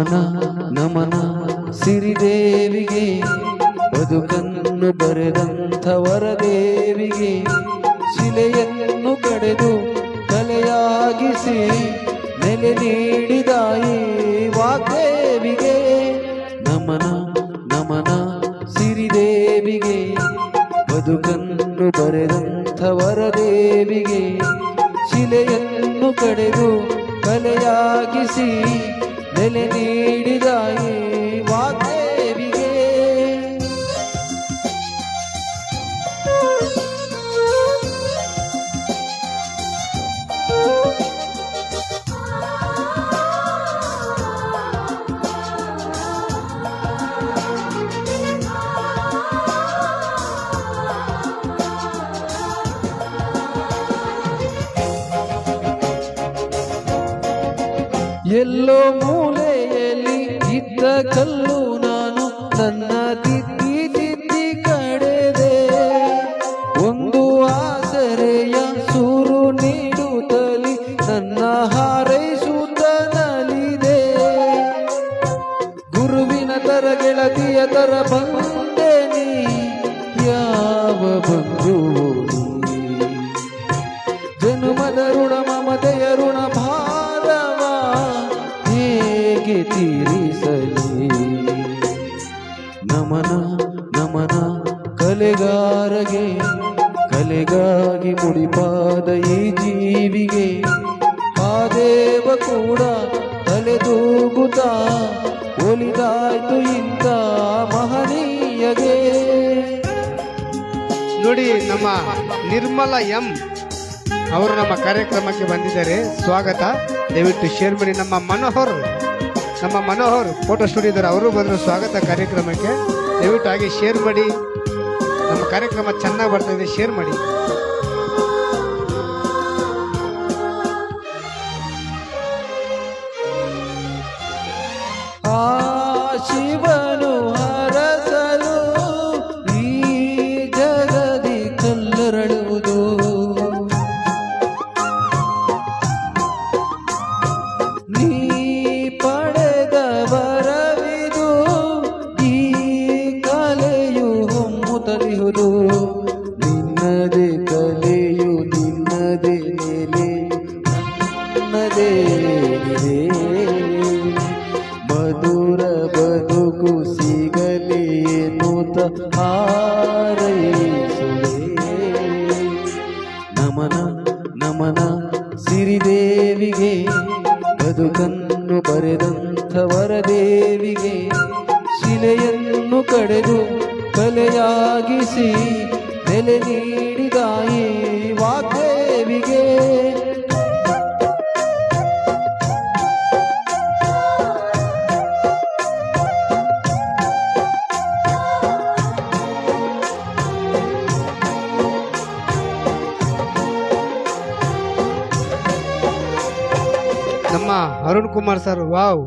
ನಮನ ನಮನ ಸಿರಿದೇವಿಗೆ, ಬದುಕನ್ನು ಬರೆದಂಥ ವರದೇವಿಗೆ, ಶಿಲೆಯನ್ನು ಕಡೆದು ಕಲೆಯಾಗಿಸಿ ನೆಲೆ ನೀಡಿದಾಯಿ ವಾಗ್ದೇವಿಗೆ, ನಮನ ನಮನ ಸಿರಿದೇವಿಗೆ, ಬದುಕನ್ನು ಬರೆದಂಥ ವರದೇವಿಗೆ, ಶಿಲೆಯನ್ನು ಕಡೆದು ಕಲೆಯಾಗಿಸಿ ನೆಲೆ ನೀಡಿದಾಯಿ ಎಲ್ಲೋ ಮೂಲೆಯಲ್ಲಿ ಇದ್ದ ಕಲ್ಲು ನಾನು ತನ್ನ ತಿದ್ದಿ ತಿದ್ದಿ ಕಡೆದೆ. ಒಂದು ಆಸರೆಯ ಸೂರು ನೀಡುತ್ತಲಿ ನನ್ನ ಹಾರೈಸುತ್ತ ನಲಿದೆ. ಗುರುವಿನ ತರ ಗೆಳತಿಯ ತರ ಬಂದೆ ನೀ, ಯಾವ ಬಂದು ಜನುಮದ ಋಣ ಹೇಗೆ ತೀರಿಸಲಿ. ನಮನ ನಮನ ಕಲೆಗಾರಗೆ, ಕಲೆಗಾಗಿ ಮುಡಿಪಾದ ಈ ಜೀವಿಗೆ, ಆ ದೇವ ಕೂಡ ತಲೆದೂಗುತ್ತಾ ಒಲಿದಾಯ್ತು ಇಂತ ಮಹನೀಯಗೆ. ನೋಡಿ ನಮ್ಮ ನಿರ್ಮಲ ಎಂ ಅವರು ನಮ್ಮ ಕಾರ್ಯಕ್ರಮಕ್ಕೆ ಬಂದಿದ್ದಾರೆ. ಸ್ವಾಗತ. ದಯವಿಟ್ಟು ಶೇರ್ ನಮ್ಮ ಮನೋಹರ್. ನಮ್ಮ ಮನೋಹರ್ ಫೋಟೋ ಸ್ಟುಡಿಯೋದವರು, ಅವರು ಬಂದರು ಸ್ವಾಗತ ಕಾರ್ಯಕ್ರಮಕ್ಕೆ. ದಯವಿಟ್ಟು ಹಾಗೆ ಶೇರ್ ಮಾಡಿ. ನಮ್ಮ ಕಾರ್ಯಕ್ರಮ ಚೆನ್ನಾಗಿ ಬರ್ತಾ ಇದೆ ಶೇರ್ ಮಾಡಿ. ಹೊಮ್ಮುತ್ತಲಿಹುದು ನಿನ್ನದೇ ಕಲೆಯು ನಿನ್ನದೇ ಮೇಲೆ. ನನ್ನದೇ. ಮಧುರ ಬದುಕು ಸಿಗಲೇ ನೂತ ನಮನ ನಮನ ಸಿರಿದೇವಿಗೆ, ಬದುಕನ್ನು ಬರೆದಂಥ ವರದೇವಿಗೆ, ಶಿಲೆಯನ್ನು ಕಡೆದು ಕಲೆಯಾಗಿಸಿ ನೆಲೆ ನೀಡಿದಾಯಿ ವಾಗ್ದೇವಿಗೆ. ನಮ್ಮ ಅರುಣ್ ಕುಮಾರ್ ಸರ್ ವಾವ್.